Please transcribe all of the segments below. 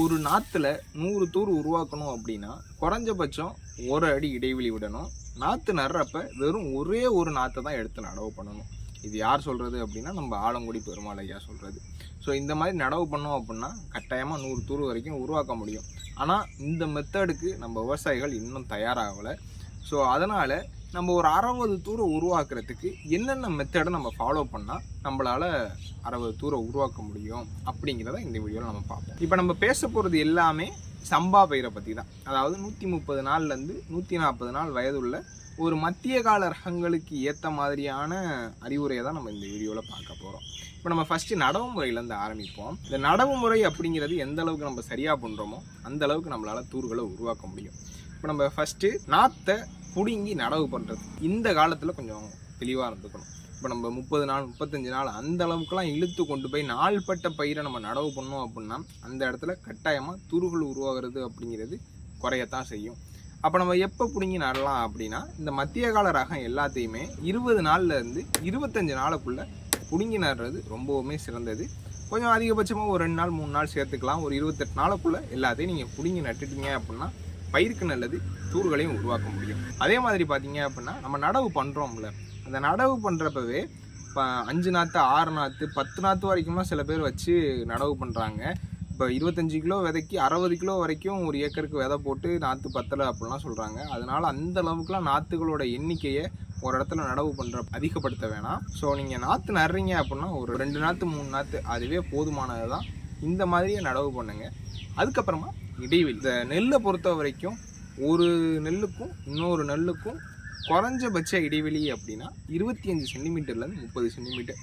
ஒரு நாற்றுல நூறு தூர் உருவாக்கணும் அப்படின்னா குறைஞ்சபட்சம் ஒரு அடி இடைவெளி விடணும். நாற்று நடுறப்ப வெறும் ஒரே ஒரு நாற்றை தான் எடுத்து நடவு பண்ணணும். இது யார் சொல்கிறது அப்படின்னா நம்ம ஆலங்குடி பெருமாள் ஐயா சொல்கிறது ஸோ இந்த மாதிரி நடவு பண்ணோம் அப்படின்னா கட்டாயமாக நூறு தூர் வரைக்கும் உருவாக்க முடியும். ஆனால் இந்த மெத்தடுக்கு நம்ம விவசாயிகள் இன்னும் தயாராகலை. ஸோ அதனால் நம்ம ஒரு அறுபது தூரை உருவாக்குறதுக்கு என்னென்ன மெத்தடை நம்ம ஃபாலோ பண்ணால் நம்மளால் அறுபது தூரை உருவாக்க முடியும் அப்படிங்கிறத இந்த வீடியோவில் நம்ம பார்ப்போம். இப்போ நம்ம பேச போகிறது எல்லாமே சம்பா பயிரை பற்றி தான் அதாவது நூற்றி முப்பது நாள்லேருந்து நூற்றி நாற்பது நாள் வயதுள்ள ஒரு மத்திய கால ரகங்களுக்கு ஏற்ற மாதிரியான அறிவுரையை தான் நம்ம இந்த வீடியோவில் பார்க்க போகிறோம் இப்போ நம்ம ஃபஸ்ட்டு நடவு முறையிலேருந்து ஆரம்பிப்போம். இந்த நடவு முறை அப்படிங்கிறது எந்த அளவுக்கு நம்ம சரியாக பண்ணுறோமோ அந்த அளவுக்கு நம்மளால் தூர்களை உருவாக்க முடியும். இப்போ நம்ம ஃபஸ்ட்டு நாற்றை பிடுங்கி நடவு பண்ணுறது இந்த காலத்தில் கொஞ்சம் தெளிவாக இருந்துக்கணும். இப்போ நம்ம முப்பது நாள் முப்பத்தஞ்சு நாள் அந்த அளவுக்குலாம் இழுத்து கொண்டு போய் நாள்பட்ட பயிரை நம்ம நடவு பண்ணோம் அப்படின்னா அந்த இடத்துல கட்டாயமாக துருகள் உருவாகிறது அப்படிங்கிறது குறையத்தான் செய்யும். அப்போ நம்ம எப்போ பிடுங்கி நடலாம் அப்படின்னா இந்த மத்திய கால ரகம் எல்லாத்தையுமே இருபது நாள்லேருந்து இருபத்தஞ்சு நாளுக்குள்ளே பிடுங்கி நடுறது ரொம்பவுமே சிறந்தது. கொஞ்சம் அதிகபட்சமாக ஒரு ரெண்டு நாள் மூணு நாள் சேர்த்துக்கலாம். ஒரு இருபத்தெட்டு நாளுக்குள்ளே எல்லாத்தையும் நீங்கள் பிடுங்கி நட்டுட்டீங்க அப்படின்னா பயிருக்கு நல்லது தூர்களையும் உருவாக்க முடியும். அதே மாதிரி பார்த்தீங்க அப்படின்னா நம்ம நடவு பண்ணுறோம்ல அந்த நடவு பண்ணுறப்பவே இப்போ அஞ்சு நாற்று ஆறு நாற்று பத்து நாற்று வரைக்கும்லாம் சில பேர் வச்சு நடவு பண்ணுறாங்க இப்போ இருபத்தஞ்சு கிலோ விதைக்கு அறுபது கிலோ வரைக்கும் ஒரு ஏக்கருக்கு விதை போட்டு நாற்று பத்தலை அப்படிலாம் சொல்கிறாங்க அதனால் அந்த அளவுக்குலாம் நாற்றுகளோட எண்ணிக்கையை ஒரு இடத்துல நடவு பண்ணுற அதிகப்படுத்த வேணாம். ஸோ நீங்கள் நாற்று நடுறீங்க அப்படின்னா ஒரு ரெண்டு நாற்று மூணு நாற்று அதுவே போதுமானது தான் இந்த மாதிரியே நடவு பண்ணுங்கள் அதுக்கப்புறமா இடைவெளி. இந்த நெல்லை பொறுத்த வரைக்கும் ஒரு நெல்லுக்கும் இன்னொரு நெல்லுக்கும் குறைஞ்சபட்ச இடைவெளி அப்படின்னா இருபத்தி அஞ்சு சென்டிமீட்டர்லேருந்து முப்பது சென்டிமீட்டர்.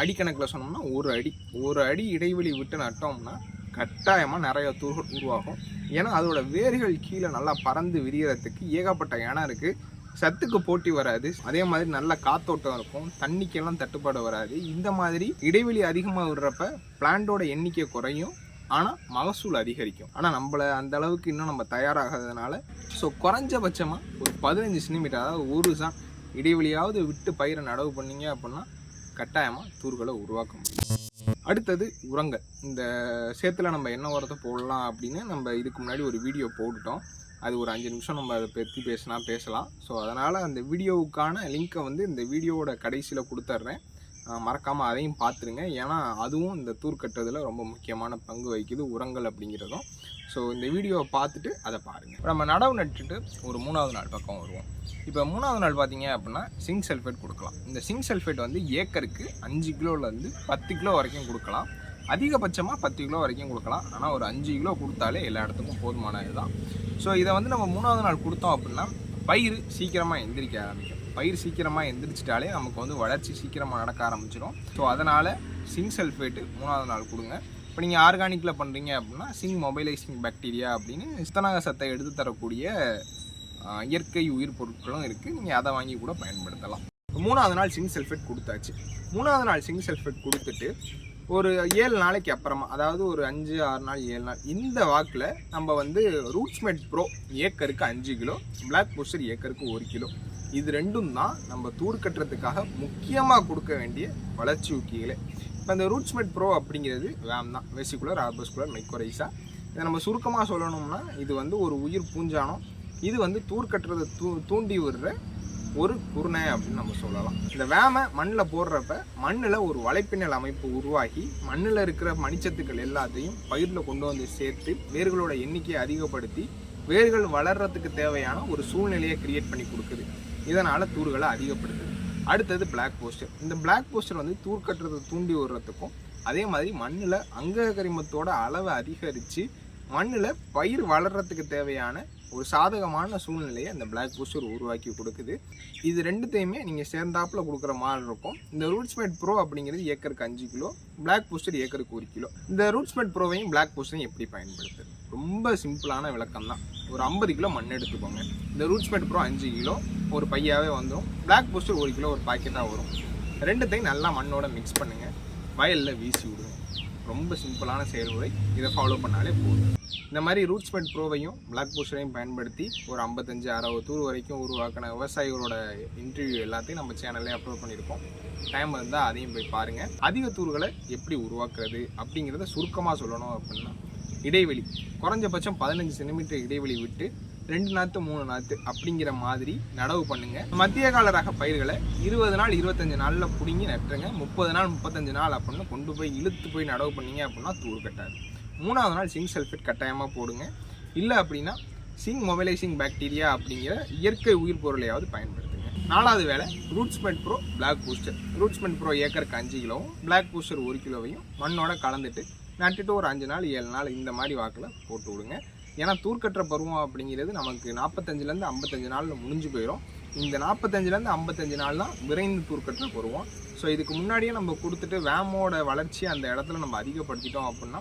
அடிக்கணக்கில் சொன்னோம்னா ஒரு அடி. ஒரு அடி இடைவெளி விட்டு நட்டோம்னா கட்டாயமாக நிறைய தூர் உருவாகும். ஏன்னா அதோட வேர்கள் கீழே நல்லா பறந்து விரியறதுக்கு ஏகப்பட்ட இடம் இருக்குது சத்துக்கு போட்டி வராது. அதே மாதிரி நல்ல காத்தோட்டம் இருக்கும். தண்ணிக்கெல்லாம் தட்டுப்பாடு வராது. இந்த மாதிரி இடைவெளி அதிகமாக விடுறப்ப பிளான்ட்டோட எண்ணிக்கை குறையும். ஆனால் மகசூல் அதிகரிக்கும். ஆனால் நம்மளை அந்த அளவுக்கு இன்னும் நம்ம தயாராகாததுனால ஸோ குறைஞ்சபட்சமாக ஒரு பதினஞ்சு சென்டிமீட்டர் அதாவது ஒரு சா இடைவெளியாவது விட்டு பயிரை நடவு பண்ணீங்க அப்படின்னா கட்டாயமாக தூர்களை உருவாக்க முடியும். அடுத்தது உரங்கள். இந்த சேத்துல நம்ம என்ன உரத்தை போடலாம் அப்படின்னு நம்ம இதுக்கு முன்னாடி ஒரு வீடியோ போட்டுட்டோம். அது ஒரு அஞ்சு நிமிஷம் நம்ம அதை பற்றி பேசினா பேசலாம். ஸோ அதனால் அந்த வீடியோவுக்கான லிங்க்கை வந்து இந்த வீடியோவோட கடைசியில் கொடுத்துட்றேன் மறக்காமல் அதையும் பார்த்துருங்க. ஏன்னா அதுவும் இந்த தூர் கட்டுறதுல ரொம்ப முக்கியமான பங்கு வகிக்குது உரங்கள் அப்படிங்கிறதும். ஸோ இந்த வீடியோவை பார்த்துட்டு அதை பாருங்கள் நம்ம நடவு நட்டுட்டு ஒரு மூணாவது நாள் பக்கம் வருவோம். இப்போ மூணாவது நாள் பார்த்தீங்க அப்படின்னா சிங்க் சல்ஃபேட் கொடுக்கலாம். இந்த சிங்க் சல்ஃபேட் வந்து ஏக்கருக்கு அஞ்சு கிலோலேருந்து பத்து கிலோ வரைக்கும் கொடுக்கலாம். அதிகபட்சமாக பத்து கிலோ வரைக்கும் கொடுக்கலாம். ஆனால் ஒரு அஞ்சு கிலோ கொடுத்தாலே எல்லா இடத்துக்கும் போதுமானது தான் ஸோ இதை வந்து நம்ம மூணாவது நாள் கொடுத்தோம் அப்படின்னா பயிர் சீக்கிரமாக எந்திரிக்க ஆரம்பிக்கும். பயிர் சீக்கிரமாக எந்திரிச்சிட்டாலே நமக்கு வந்து வளர்ச்சி சீக்கிரமாக நடக்க ஆரம்பிச்சிடும் ஸோ அதனால் சிங்க் சல்ஃபேட்டு மூணாவது நாள் கொடுங்க. இப்போ நீங்கள் ஆர்கானிக்கில் பண்ணுறீங்க அப்படின்னா சிங் மொபைலைசிங் பாக்டீரியா அப்படின்னு சித்தனாக சத்தை எடுத்து தரக்கூடிய இயற்கை உயிர் பொருட்களும் இருக்குது நீங்கள் அதை வாங்கி கூட பயன்படுத்தலாம். மூணாவது நாள் சிங் சல்ஃபேட் கொடுத்தாச்சு. மூணாவது நாள் சிங்க் சல்ஃபேட் கொடுத்துட்டு ஒரு ஏழு நாளைக்கு அப்புறமா அதாவது ஒரு அஞ்சு ஆறு நாள் ஏழு நாள் இந்த வாக்கில் நம்ம வந்து ரூட்ஸ்மெட் ப்ரோ ஏக்கருக்கு அஞ்சு கிலோ பிளாக் பூஸ்டர் ஏக்கருக்கு ஒரு கிலோ. இது ரெண்டும் தான் நம்ம தூர் கட்டுறதுக்காக முக்கியமாக கொடுக்க வேண்டிய வளர்ச்சி ஊக்கிகளே இப்போ இந்த ரூட்ஸ்மெட் ப்ரோ அப்படிங்கிறது வேம் தான். வெசிகுலர் ஆர்பஸ்குலர் மைக்ரோரைஸா இதை நம்ம சுருக்கமாக சொல்லணும்னா இது வந்து ஒரு உயிர் பூஞ்சானம். இது வந்து தூர் கட்டுறதை தூ தூண்டி விடுற ஒரு குருணை அப்படின்னு நம்ம சொல்லலாம். இந்த வேமை மண்ணில் போடுறப்ப மண்ணில் ஒரு வலைப்பின்னல் அமைப்பு உருவாகி மண்ணில் இருக்கிற மணிச்சத்துக்கள் எல்லாத்தையும் பயிரில் கொண்டு வந்து சேர்த்து வேர்களோட எண்ணிக்கையை அதிகப்படுத்தி வேர்கள் வளர்றதுக்கு தேவையான ஒரு சூழ்நிலையை கிரியேட் பண்ணி கொடுக்குது. இதனால் தூர்களை அதிகப்படுத்துது அடுத்தது பிளாக் போஸ்டர் இந்த பிளாக் போஸ்டர் வந்து தூர் கட்டுறதை தூண்டி விடுறதுக்கும் அதே மாதிரி மண்ணில் அங்ககரிமத்தோட அளவை அதிகரித்து மண்ணில் பயிர் வளர்கிறதுக்கு தேவையான ஒரு சாதகமான சூழ்நிலையை அந்த பிளாக் பூஸ்டர் உருவாக்கி கொடுக்குது. இது ரெண்டுத்தையுமே நீங்கள் சேர்ந்தாப்புல கொடுக்குற மாதிரி இருக்கும். இந்த ரூட்ஸ்மேட் ப்ரோ அப்படிங்கிறது ஏக்கருக்கு அஞ்சு கிலோ பிளாக் பூஸ்டர் ஏக்கருக்கு ஒரு கிலோ. இந்த ரூட்ஸ்மேட் ப்ரோவையும் பிளாக் பூஸ்டரையும் எப்படி பயன்படுத்துது ரொம்ப சிம்பிளான விளக்கம் தான் ஒரு ஐம்பது கிலோ மண் எடுத்துக்கோங்க. இந்த ரூட்ஸ்மேட் ப்ரோ அஞ்சு கிலோ ஒரு பையாவே வந்துடும் பிளாக் போஸ்டர் ஒரு கிலோ ஒரு பாக்கெட்டாக வரும். ரெண்டுத்தையும் நல்லா மண்ணோட மிக்ஸ் பண்ணுங்கள் வயலில் வீசி விடுங்க. ரொம்ப சிம்பிளான செயல்முறை. இதை ஃபாலோ பண்ணாலே போதும். இந்த மாதிரி ரூட்ஸ்மெட் ப்ரோவையும் பிளாக் போஸ்டரையும் பயன்படுத்தி ஒரு ஐம்பத்தஞ்சு அறுபது தூர் வரைக்கும் உருவாக்கின விவசாயிகளோட இன்டர்வியூ எல்லாத்தையும் நம்ம சேனல்லே அப்லோட் பண்ணியிருக்கோம். டைம் இருந்தால் அதையும் போய் பாருங்கள் அதிக தூர்களை எப்படி உருவாக்குறது அப்படிங்கிறத சுருக்கமாக சொல்லணும் அப்படின்னா இடைவெளி. குறைஞ்சபட்சம் பதினஞ்சு சென்டிமீட்டர் இடைவெளி விட்டு ரெண்டு நாற்று மூணு நாற்று அப்படிங்கிற மாதிரி நடவு பண்ணுங்க. மத்திய கால ரக பயிர்களை இருபது நாள் இருபத்தஞ்சு நாளில் பிடுங்கி நட்டுருங்க. முப்பது நாள் முப்பத்தஞ்சு நாள் அப்படின்னு கொண்டு போய் இழுத்து போய் நடவு பண்ணீங்க அப்படின்னா தூர் கட்டாது. மூணாவது நாள் சிங்க் சல்ஃபேட் கட்டாயமாக போடுங்க. இல்லை அப்படின்னா சிங் மொபைலைசிங் பாக்டீரியா அப்படிங்கிற இயற்கை உயிர் பொருளையாவது பயன்படுத்துங்க. நாலாவது வேலை rootsment pro black booster rootsment pro ஏக்கருக்கு அஞ்சு கிலோவும் பிளாக் பூஸ்டர் ஒரு கிலோவையும் மண்ணோட கலந்துட்டு நட்டுட்டு ஒரு அஞ்சு நாள் ஏழு நாள் இந்த மாதிரி வாக்கில் போட்டு விடுங்க. ஏன்னா தூர்க்கட்டுற பருவம் அப்படிங்கிறது நமக்கு நாற்பத்தஞ்சிலேருந்து ஐம்பத்தஞ்சு நாளில் முடிஞ்சு போயிடும் இந்த நாற்பத்தஞ்சிலேருந்து ஐம்பத்தஞ்சு நாள் தான் விரைந்து தூர்க்கற்ற பருவம். ஸோ இதுக்கு முன்னாடியே நம்ம கொடுத்துட்டு வேமோட வளர்ச்சி அந்த இடத்துல நம்ம அதிகப்படுத்திட்டோம் அப்படின்னா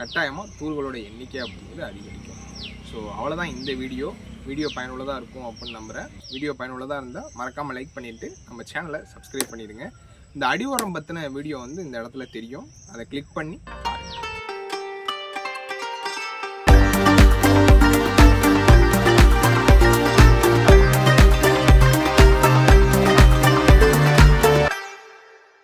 கட்டாயமாக தூர்களோட எண்ணிக்கை அப்படிங்கிறது அதிகரிக்கும். ஸோ அவ்வளோதான் இந்த வீடியோ. வீடியோ பயனுள்ளதாக இருக்கும் அப்படின்னு நம்புகிறேன் வீடியோ பயனுள்ளதாக இருந்தால் மறக்காமல் லைக் பண்ணிவிட்டு நம்ம சேனலை சப்ஸ்கிரைப் பண்ணிடுங்க. இந்த அடிவாரம் பற்றின வீடியோ வந்து இந்த இடத்துல தெரியும். அதை கிளிக் பண்ணி